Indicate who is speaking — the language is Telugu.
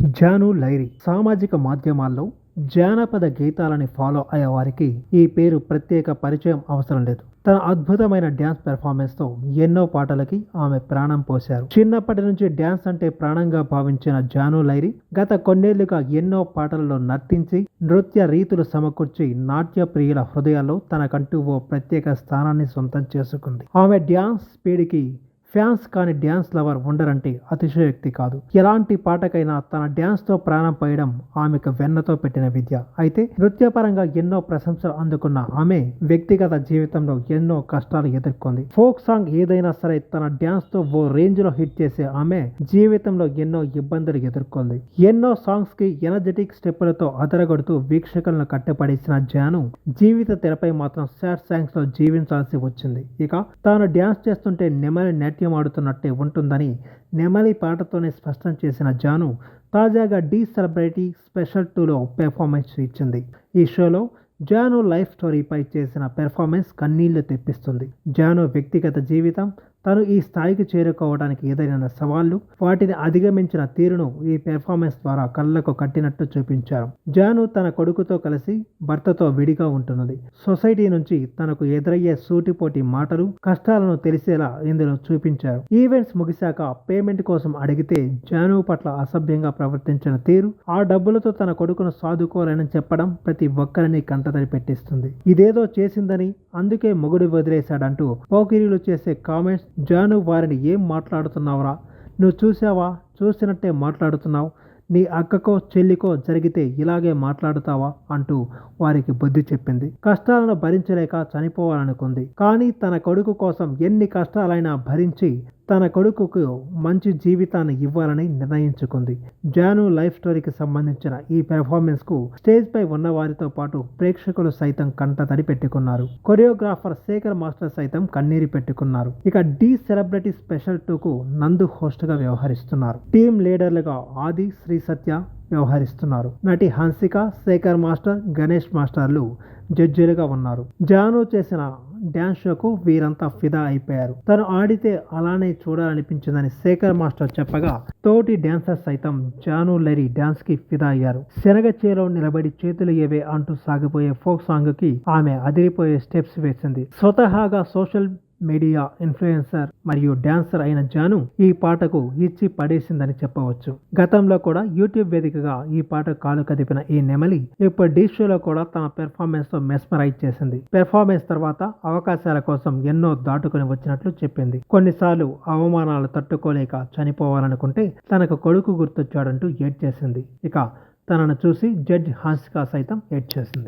Speaker 1: జాను లైరి సామాజిక మాధ్యమాల్లో జానపద గీతాలని ఫాలో అయ్యే వారికి ఈ పేరు ప్రత్యేక పరిచయం అవసరం లేదు. తన అద్భుతమైన డ్యాన్స్ పెర్ఫార్మెన్స్తో ఎన్నో పాటలకి ఆమె ప్రాణం పోశారు. చిన్నప్పటి నుంచి డ్యాన్స్ అంటే ప్రాణంగా భావించిన జాను లైరి గత కొన్నేళ్ళుగా ఎన్నో పాటలలో నర్తించి నృత్య రీతులు సమకూర్చి నాట్య ప్రియుల హృదయాల్లో తనకంటూ ఓ ప్రత్యేక స్థానాన్ని సొంతం చేసుకుంది. ఆమె డ్యాన్స్ స్పీడ్కి ఫ్యాన్స్ కాని డ్యాన్స్ లవర్ ఉండరంటే అతిశయోక్తి కాదు. ఎలాంటి పాటకైనా తన డ్యాన్స్తో ప్రాణం పోయడం ఆమెకు వెన్నతో పెట్టిన విద్య. అయితే నృత్యపరంగా ఎన్నో ప్రశంసలు అందుకున్న ఆమె వ్యక్తిగత జీవితంలో ఎన్నో కష్టాలు ఎదుర్కొంది. ఫోక్ సాంగ్ ఏదైనా సరే తన డ్యాన్స్తో ఓ రేంజ్లో హిట్ చేసే ఆమె జీవితంలో ఎన్నో ఇబ్బందులు ఎదుర్కొంది. ఎన్నో సాంగ్స్కి ఎనర్జెటిక్ స్టెప్పులతో అదరగొడుతూ వీక్షకులను కట్టపడేసిన జాను జీవిత తెరపై మాత్రం సాడ్ సాంగ్స్లో జీవించాల్సి వచ్చింది. ఇక తాను డ్యాన్స్ చేస్తుంటే నెమలి నాట్యం ఆడుతున్నట్టే ఉంటుందని నెమలి పాటతోనే స్పష్టం చేసిన జాను తాజాగా డీ సెలబ్రిటీ స్పెషల్ టూలో పెర్ఫార్మెన్స్ ఇచ్చింది. ఈ షోలో జాను లైఫ్ స్టోరీపై చేసిన పెర్ఫార్మెన్స్ కన్నీళ్ళు తెప్పిస్తుంది. జాను వ్యక్తిగత జీవితం తను ఈ స్థాయికి చేరుకోవడానికి ఏదైనా సవాళ్ళు వాటిని అధిగమించిన తీరును ఈ పెర్ఫార్మెన్స్ ద్వారా కళ్ళకు కట్టినట్టు చూపించారు. జాను తన కొడుకుతో కలిసి భర్తతో విడిగా ఉంటున్నది. సొసైటీ నుంచి తనకు ఎదురయ్యే సూటిపోటి మాటలు కష్టాలను తెలిసేలా ఇందులో చూపించారు. ఈవెంట్స్ ముగిశాక పేమెంట్ కోసం అడిగితే జాను పట్ల అసభ్యంగా ప్రవర్తించిన తీరు ఆ డబ్బులతో తన కొడుకును సాదుకోలేనని చెప్పడం ప్రతి ఒక్కరిని కంటతడి పెట్టిస్తుంది. ఇదేదో చేసిందని అందుకే మొగుడు వదిలేశాడంటూ పోకిరీలు చేసే కామెంట్స్ జాను వారిని ఏం మాట్లాడుతున్నావురా? నువ్వు చూసావా చూసినట్టే మాట్లాడుతున్నావు. నీ అక్కకో చెల్లికో జరిగితే ఇలాగే మాట్లాడుతావా? అంటూ వారికి బుద్ధి చెప్పింది. కష్టాలను భరించలేక చనిపోవాలనుకుంది. కానీ తన కొడుకు కోసం ఎన్ని కష్టాలైనా భరించి తన కొడుకుకు మంచి జీవితాన్ని ఇవ్వాలని నిర్ణయించుకుంది. జాను లైఫ్ స్టోరీకి సంబంధించిన ఈ పెర్ఫార్మెన్స్కు స్టేజ్పై ఉన్న వారితో పాటు ప్రేక్షకులు సైతం కంటతడి పెట్టుకున్నారు. కొరియోగ్రాఫర్ శేఖర్ మాస్టర్ సైతం కన్నీరు పెట్టుకున్నారు. ఇక డి సెలబ్రిటీ స్పెషల్ టూకు నందు హోస్ట్గా వ్యవహరిస్తున్నారు. టీం లీడర్లుగా ఆది శ్రీ సత్య వ్యవహరిస్తున్నారు. నటి హన్సిక శేఖర్ మాస్టర్ గణేష్ మాస్టర్లు జడ్జీలుగా ఉన్నారు. జాను చేసిన డ్యాన్స్ షోకు వీరంతా ఫిదా అయిపోయారు. తను ఆడితే అలానే చూడాలనిపించిందని శేఖర్ మాస్టర్ చెప్పగా తోటి డాన్సర్ సైతం జాను లెరి డాన్స్కి ఫిదా అయ్యారు. శనగ చేలో నిలబడి చేతులు ఏవే అంటూ సాగిపోయే ఫోక్ సాంగ్కి ఆమె అదిరిపోయే స్టెప్స్ వేసింది. స్వతహాగా సోషల్ మీడియా ఇన్ఫ్లుయెన్సర్ మరియు డాన్సర్ అయిన జాను ఈ పాటకు ఇచ్చి పడేసిందని చెప్పవచ్చు. గతంలో కూడా యూట్యూబ్ వేదికగా ఈ పాట కాలు కదిపిన ఈ నెమలి ఇప్పుడు డీ షోలో కూడా తన పెర్ఫార్మెన్స్తో మెస్మరైజ్ చేసింది. పెర్ఫార్మెన్స్ తర్వాత అవకాశాల కోసం ఎన్నో దాటుకుని వచ్చినట్లు చెప్పింది. కొన్నిసార్లు అవమానాలు తట్టుకోలేక చనిపోవాలనుకుంటే తనకు కొడుకు గుర్తొచ్చాడంటూ ఏడ్ చేసింది. ఇక తనను చూసి జడ్జ్ హాన్సికా సైతం ఏడ్ చేసింది.